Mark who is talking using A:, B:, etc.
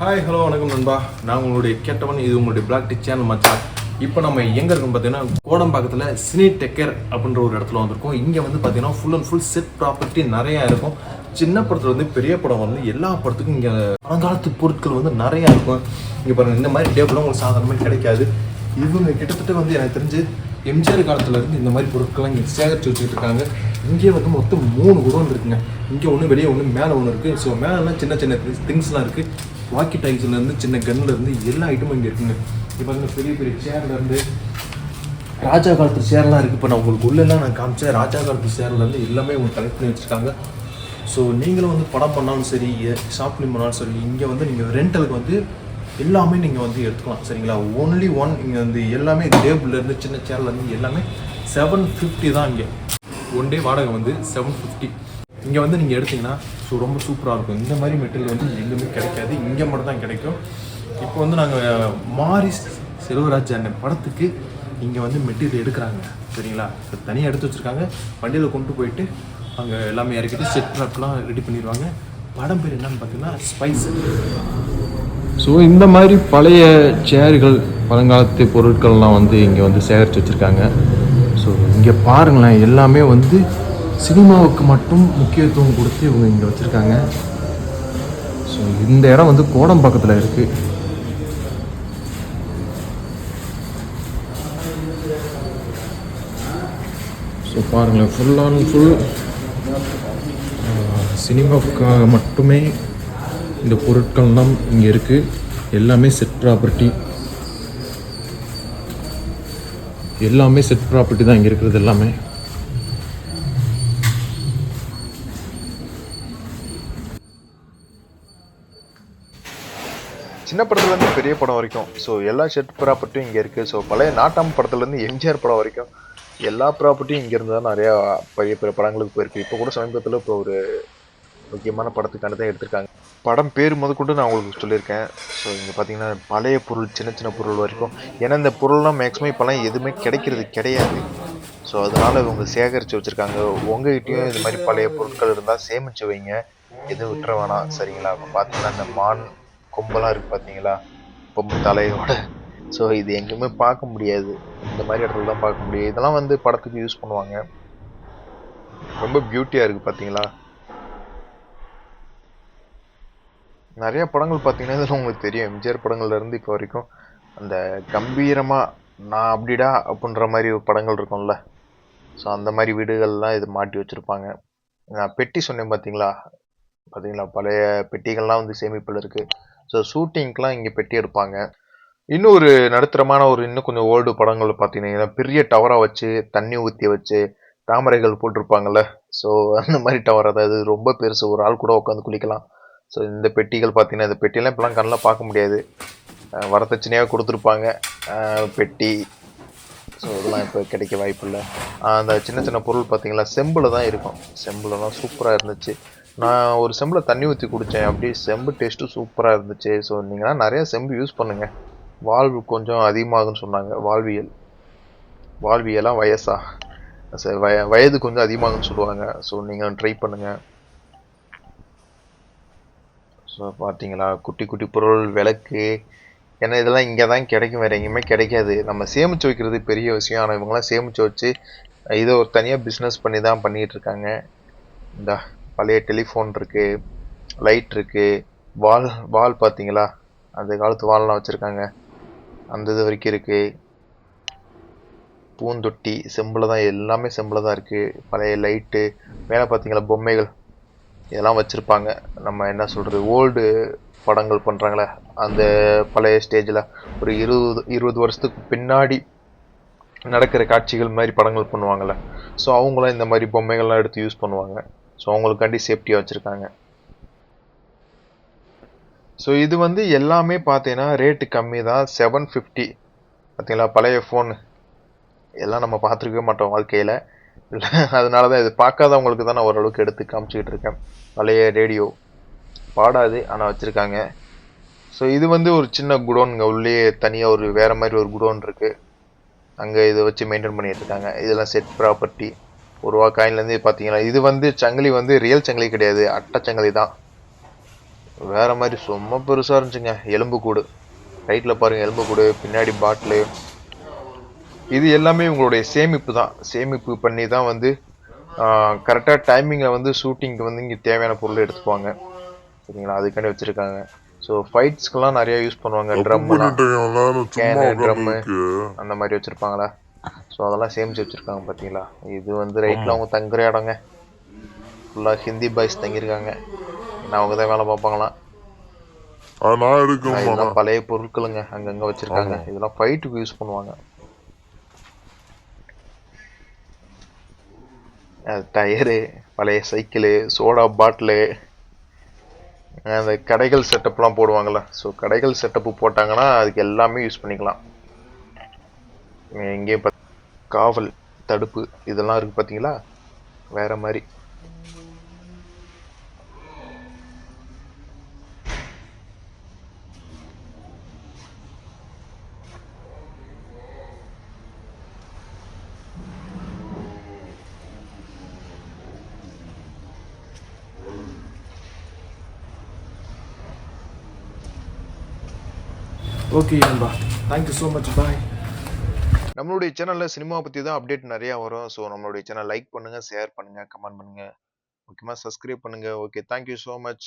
A: Hi hello வணக்கம் நண்பா. நான் உங்களுடைய கேட்டவன் இது உங்களுடைய பிளாக் டிக் சேனல் மச்சான். இப்போ நம்ம எங்கே இருக்கோம் பார்த்தீங்கன்னா கோடம்பாக்கத்தில் சினி டெக்கர் அப்படின்ற ஒரு இடத்துல வந்திருக்கோம். இங்கே வந்து பார்த்தீங்கன்னா full and full set property நிறையா இருக்கும். சின்ன படத்தில் வந்து பெரிய படம் வந்து எல்லா படத்துக்கும் இங்கே பழங்காலத்து பொருட்கள் வந்து நிறையா இருக்கும். இங்கே பாருங்கள் இந்த மாதிரி டேபிளும் உங்களுக்கு சாதாரணமாக கிடைக்காது. இவங்க கிட்டத்தட்ட வந்து எனக்கு தெரிஞ்சு எம்ஜிஆர் காலத்துலேருந்து இந்த மாதிரி பொருட்கள்லாம் இங்கே சேகரித்து வச்சுக்கிட்டு இருக்காங்க. இங்கே வந்து மொத்தம் மூணு குடோன் இருக்குங்க. இங்கே ஒன்று வெளியே ஒன்று மேலே ஒன்று இருக்குது ஸோ மேலெலாம் சின்ன சின்ன திங்ஸ்லாம் இருக்குது வாக்கி டாக்ஸ்லேருந்து சின்ன கன்னுலேருந்து எல்லா ஐட்டமும் இங்கே இருக்குங்க. இப்போ வந்து பெரிய பெரிய சேர்லேருந்து ராஜா காலத்து சேர்லாம் இருக்குது இப்போ நான் உங்களுக்கு உள்ளெல்லாம் நான் காமிச்சேன். ராஜா காலத்து சேர்லேருந்து எல்லாமே உங்களுக்கு கலெக்ட் பண்ணி வச்சுருக்காங்க. ஸோ நீங்களும் வந்து படம் பண்ணாலும் சரி ஷாப்லிங் பண்ணாலும் சரி இங்கே வந்து நீங்கள் ரெண்டலுக்கு வந்து எல்லாமே நீங்கள் வந்து எடுத்துக்கலாம். சரிங்களா? ஒன்லி ஒன் இங்கே வந்து எல்லாமே டேபிள்லேருந்து சின்ன சேர்லேருந்து எல்லாமே செவன் ஃபிஃப்டி தான் இங்கே. ஒன் டே வாடகை வந்து செவன் ஃபிஃப்டி இங்கே வந்து நீங்கள் எடுத்தீங்கன்னா ஸோ ரொம்ப சூப்பராக இருக்கும். இந்த மாதிரி மெட்டீரியல் வந்து எங்கேயுமே கிடைக்காது. இங்கே மட்டும் தான் கிடைக்கும். இப்போ வந்து நாங்கள் மாரிஸ் செல்வராஜ் அண்ணன் படத்துக்கு இங்கே வந்து மெட்டீரியல் எடுக்கிறாங்க. சரிங்களா? தனியாக எடுத்து வச்சுருக்காங்க. வண்டியில் கொண்டு போயிட்டு அங்கே எல்லாமே இறக்கிட்டு செட் ட்ராப்லாம் ரெடி பண்ணிடுவாங்க. படம் பேர் என்னன்னு பார்த்தீங்கன்னா ஸ்பைஸ் ஸோ இந்த மாதிரி பழைய சேர்கள் பழங்காலத்து பொருட்கள்லாம் வந்து இங்கே வந்து சேகரித்து வச்சுருக்காங்க. ஸோ இங்கே பாருங்களேன் எல்லாமே வந்து சினிமாவுக்கு மட்டும் முக்கியத்துவம் கொடுத்து இவங்க இங்கே வச்சுருக்காங்க. ஸோ இந்த இடம் வந்து கோடம் பக்கத்தில் இருக்குது ஸோ பாருங்களேன் ஃபுல் ஆன் ஃபுல் சினிமாவுக்காக மட்டுமே இந்த பொருட்கள்லாம் இங்கே இருக்குது எல்லாமே செட் ப்ராப்பர்ட்டி எல்லாமே செட் ப்ராப்பர்ட்டி தான் இங்கே இருக்கிறது எல்லாமே.
B: சின்ன படத்துலேருந்து பெரிய படம் வரைக்கும். ஸோ எல்லா ஷெட் ப்ராப்பர்ட்டியும் இங்கே இருக்குது ஸோ பழைய நாட்டாம் படத்துலேருந்து எம்ஜிஆர் படம் வரைக்கும் எல்லா ப்ராப்பர்ட்டியும் இங்கேருந்து தான் நிறையா பெரிய பெரிய படங்களுக்கு போயிருக்கு. இப்போ கூட சமீபத்தில் இப்போ ஒரு முக்கியமான படத்துக்கான தான் எடுத்திருக்காங்க. படம் பேர் முதற்கொண்டு நான் உங்களுக்கு சொல்லியிருக்கேன். ஸோ இங்கே பார்த்தீங்கன்னா பழைய பொருள் சின்ன சின்ன பொருள் வரைக்கும். ஏன்னா இந்த பொருள்லாம் மேக்ஸிமம் இப்போலாம் எதுவுமே கிடைக்கிறது கிடையாது. ஸோ அதனால் இவங்க சேகரித்து வச்சுருக்காங்க. உங்ககிட்டயும் இது மாதிரி பழைய பொருட்கள் இருந்தால் சேமித்து வைங்க. எதுவும் விட்டுற வேணாம். சரிங்களா? இப்போ பார்த்தீங்கன்னா இந்த மான் கொம்பெல்லாம் இருக்குது பார்த்தீங்களா கொம்பு தலையோட. ஸோ இது எங்கேயுமே பார்க்க முடியாது. இந்த மாதிரி இடத்துல தான் பார்க்க முடியும். இதெல்லாம் வந்து படத்துக்கு யூஸ் பண்ணுவாங்க. ரொம்ப பியூட்டியாக இருக்குது பார்த்தீங்களா நிறைய படங்கள் பார்த்தீங்கன்னா இதில் உங்களுக்கு தெரியும். எம்ஜிஆர் படங்கள்லேருந்து இப்போ வரைக்கும் அந்த கம்பீரமாக நான் அப்படிடா அப்படின்ற மாதிரி படங்கள் இருக்கும்ல. ஸோ அந்த மாதிரி வீடுகள்லாம் இது மாட்டி வச்சுருப்பாங்க. நான் பெட்டி சொன்னேன் பார்த்தீங்களா பார்த்தீங்களா பழைய பெட்டிகள்லாம் வந்து சேமிப்பில் இருக்குது ஸோ ஷூட்டிங்க்கெலாம் இங்கே பெட்டி எடுப்பாங்க இன்னும் ஒரு நடுத்தரமான ஒரு இன்னும் கொஞ்சம் ஓல்டு படங்கள் பார்த்தீங்கன்னா பெரிய டவராக வச்சு தண்ணி ஊற்றி வச்சு தாமரைகள் போட்டிருப்பாங்கல்ல? ஸோ அந்த மாதிரி டவர் அதாவது ரொம்ப பெருசு. ஒரு ஆள் கூட உட்காந்து குளிக்கலாம். ஸோ இந்த பெட்டிகள் பார்த்தீங்கன்னா இந்த பெட்டியெல்லாம் இப்போலாம் கண்ணில் பார்க்க முடியாது. வரதட்சணையாக கொடுத்துருப்பாங்க. பெட்டி. ஸோ இதெல்லாம் இப்போ கிடைக்க வாய்ப்பு இல்லை அந்த சின்ன சின்ன பொருள் பார்த்தீங்களா செம்பில் தான் இருக்கும். செம்பிலலாம் சூப்பராக இருந்துச்சு. நான் ஒரு செம்பில் தண்ணி ஊற்றி குடித்தேன் அப்படியே செம்பு டேஸ்ட்டு சூப்பராக இருந்துச்சு. ஸோ நீங்களாம் நிறைய செம்பு யூஸ் பண்ணுங்கள் வாழ்வு கொஞ்சம் அதிகமாகுன்னு சொன்னாங்க. வாழ்வியல். வாழ்வியலாம் வயசா. சரி வய வயது கொஞ்சம் அதிகமாகுன்னு சொல்லுவாங்க. ஸோ நீங்கள் ட்ரை பண்ணுங்கள் ஸோ பார்த்தீங்களா? குட்டி குட்டி பொருள் விளக்கு. ஏன்னா இதெல்லாம் இங்கே தான் கிடைக்கும். வேறு எங்கேயுமே கிடைக்காது. நம்ம சேமித்து வைக்கிறது பெரிய விஷயம். ஆனால் இவங்கெல்லாம் சேமித்து வச்சு இதை ஒரு தனியாக பிஸ்னஸ் பண்ணி தான் பண்ணிகிட்டு இருக்காங்க. பழைய டெலிஃபோன் இருக்குது லைட் இருக்குது வால் வால் பார்த்தீங்களா? அந்த காலத்து வால்லாம் வச்சுருக்காங்க. அந்த இது வரைக்கும் இருக்குது பூந்தொட்டி செம்பில் தான் எல்லாமே செம்பில் தான் இருக்குது பழைய லைட்டு மேலே பார்த்தீங்களா பொம்மைகள்? இதெல்லாம் வச்சுருப்பாங்க. நம்ம என்ன சொல்கிறது ஓல்டு படங்கள் பண்ணுறாங்களே அந்த பழைய ஸ்டேஜில் ஒரு இருபது இருபது வருஷத்துக்கு பின்னாடி நடக்கிற காட்சிகள் மாதிரி படங்கள் பண்ணுவாங்கள்ல ஸோ அவங்களாம் இந்த மாதிரி பொம்மைகள்லாம் எடுத்து யூஸ் பண்ணுவாங்க. ஸோ அவங்களுக்காண்டி சேஃப்டியாக வச்சுருக்காங்க. ஸோ இது வந்து எல்லாமே பார்த்தீங்கன்னா ரேட்டு கம்மி தான். செவன் ஃபிஃப்டி பார்த்தீங்களா பழைய ஃபோன் எல்லாம் நம்ம பார்த்துருக்கவே மாட்டோம் வாழ்க்கையில். இல்லை அதனால தான் இது பார்க்காதவங்களுக்கு தான் நான் ஓரளவுக்கு எடுத்து காமிச்சிக்கிட்டு இருக்கேன். பழைய ரேடியோ பாடாது ஆனால் வச்சுருக்காங்க. ஸோ இது வந்து ஒரு சின்ன குடோனுங்க உள்ளே தனியாக ஒரு வேறு மாதிரி ஒரு குடோன் இருக்குது அங்கே இதை வச்சு மெயின்டைன் பண்ணிகிட்டு இருக்காங்க. இதெல்லாம் செட் ப்ராப்பர்ட்டி ஒரு ரூபா காயின்லேருந்து பார்த்தீங்கன்னா இது வந்து சங்கிலி வந்து ரியல் சங்கிலி கிடையாது அட்டை சங்கிலி தான். வேற மாதிரி சும்மா பெருசாக இருந்துச்சுங்க எலும்பு கூடு. ரைட்டில் பாருங்க எலும்பு கூடு பின்னாடி பாட்டிலு இது எல்லாமே உங்களுடைய சேமிப்பு தான். சேமிப்பு பண்ணி தான் வந்து கரெக்டாக டைமிங்கில் வந்து ஷூட்டிங்க்கு வந்து இங்கே தேவையான பொருள் எடுத்துக்குவாங்க சரிங்களா? அதுக்காண்டி வச்சுருக்காங்க. ஸோ ஃபைட்ஸ்க்கெலாம் நிறைய யூஸ் பண்ணுவாங்க
C: சும்மா
B: கேனு.
C: உட்காந்துருக்கு
B: அந்த மாதிரி வச்சுருப்பாங்களா? ஸோ அதெல்லாம் சேமிச்சு வச்சுருக்காங்க பார்த்தீங்களா இது வந்து ரைட்டில் அவங்க தங்குற இடங்க. ஃபுல்லாக ஹிந்தி பாய்ஸ் தங்கியிருக்காங்க. ஏன்னா அவங்க தான் வேலை பார்ப்பாங்களாம்.
C: அது நான் எடுக்கணுமா
B: இதெல்லாம் பழைய பொருட்களுங்க. அங்கங்க வச்சிருக்காங்க. இதெல்லாம் ஃபைட்டுக்கு யூஸ் பண்ணுவாங்க. டயரு பழைய சைக்கிளு சோடா பாட்டிலு அந்த கடைகள் செட்டப்லாம் போடுவாங்கள்ல ஸோ கடைகள் செட்டப்பு போட்டாங்கன்னா அதுக்கு எல்லாமே யூஸ் பண்ணிக்கலாம். எங்கேயும் காவல் தடுப்பு இதெல்லாம் இருக்கு பார்த்தீங்களா வேற மாதிரி.
A: ஓகே நண்பா தேங்க்யூ ஸோ மச் பாய்
B: நம்மளுடைய சேனலில் சினிமா பற்றி தான் அப்டேட் நிறையா வரும். ஸோ நம்மளுடைய சேனல் லைக் பண்ணுங்கள் ஷேர் பண்ணுங்கள் கமெண்ட் பண்ணுங்கள் முக்கியமாக சப்ஸ்கிரைப் பண்ணுங்கள் ஓகே தேங்க்யூ ஸோ மச்